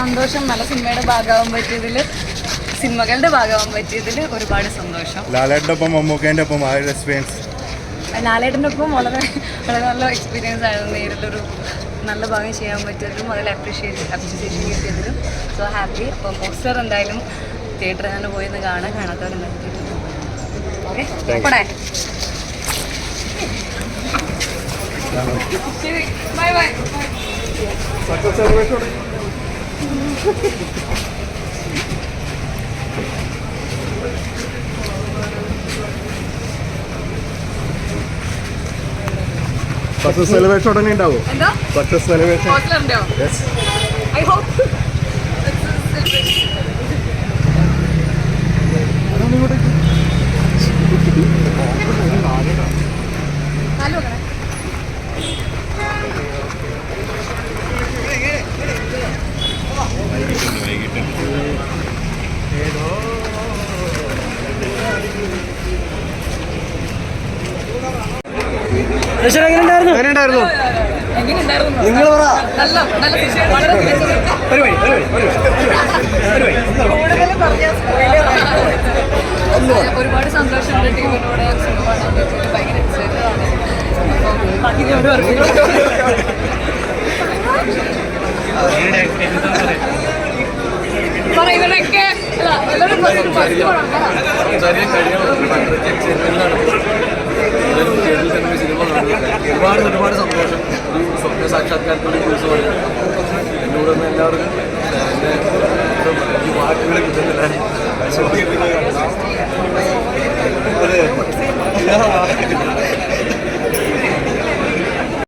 സന്തോഷം നല്ല സിനിമയുടെ ഭാഗമാവാൻ പറ്റിയതിൽ സിനിമകളുടെ ഭാഗമാവാൻ പറ്റിയതിൽ ഒരുപാട് സന്തോഷം. ലാലേട്ടന്റെ ഒപ്പം മമ്മൂക്കേന്റെ ഒപ്പം ആ ഒരു എക്സ്പീരിയൻസ് ലാലേട്ടന്റെ ഒപ്പം വളരെ വളരെ നല്ല എക്സ്പീരിയൻസ് ആയിരുന്നു. നേരിട്ടൊരു നല്ല ഭാഗം ചെയ്യാൻ പറ്റിയതിലും വളരെ അപ്രീഷിയേറ്റ് അപ്രീഷിയേഷൻ കിട്ടിയതിലും. സോ ഹാപ്പി അപ്പം പോസ്റ്റർ എന്തായാലും തിയേറ്ററിൽ തന്നെ പോയി ഒന്ന് കാണാൻ കാണാത്തവരുണ്ടാക്കിയിട്ടുണ്ട് ഓക്കെ സക്സസ് സെലിബ്രേഷൻ ഉടനെ ഉണ്ടാവും? സക്സസ് സെലിബ്രേഷൻ ഐ ഹോപ്പ് എങ്ങനെയുണ്ടായിരുന്നു? എങ്ങനെയുണ്ടായിരുന്നു? നിങ്ങൾ പറ. നല്ല നല്ല ഫിഷ് വളരെ മികച്ചത്. കൂടുതൽ പറഞ്ഞാൽ spoiler ആയി. ഒരുപാട് സന്തോഷമുണ്ട് ടീമിനോട് സിനിമ കാണാൻ പറ്റിയത് ഭയങ്കര excited ആണ്. ഇവരൊക്കെ ഒരുപാട് ഒരുപാട് സന്തോഷം. ഒരു സ്വപ്ന സാക്ഷാത്കാരത്തിന്റെ കുറിച്ച് പറയാം എന്നോട് തന്നെ എല്ലാവർക്കും എന്റെ ഈ വാക്കുകൾ കിട്ടുന്നില്ല.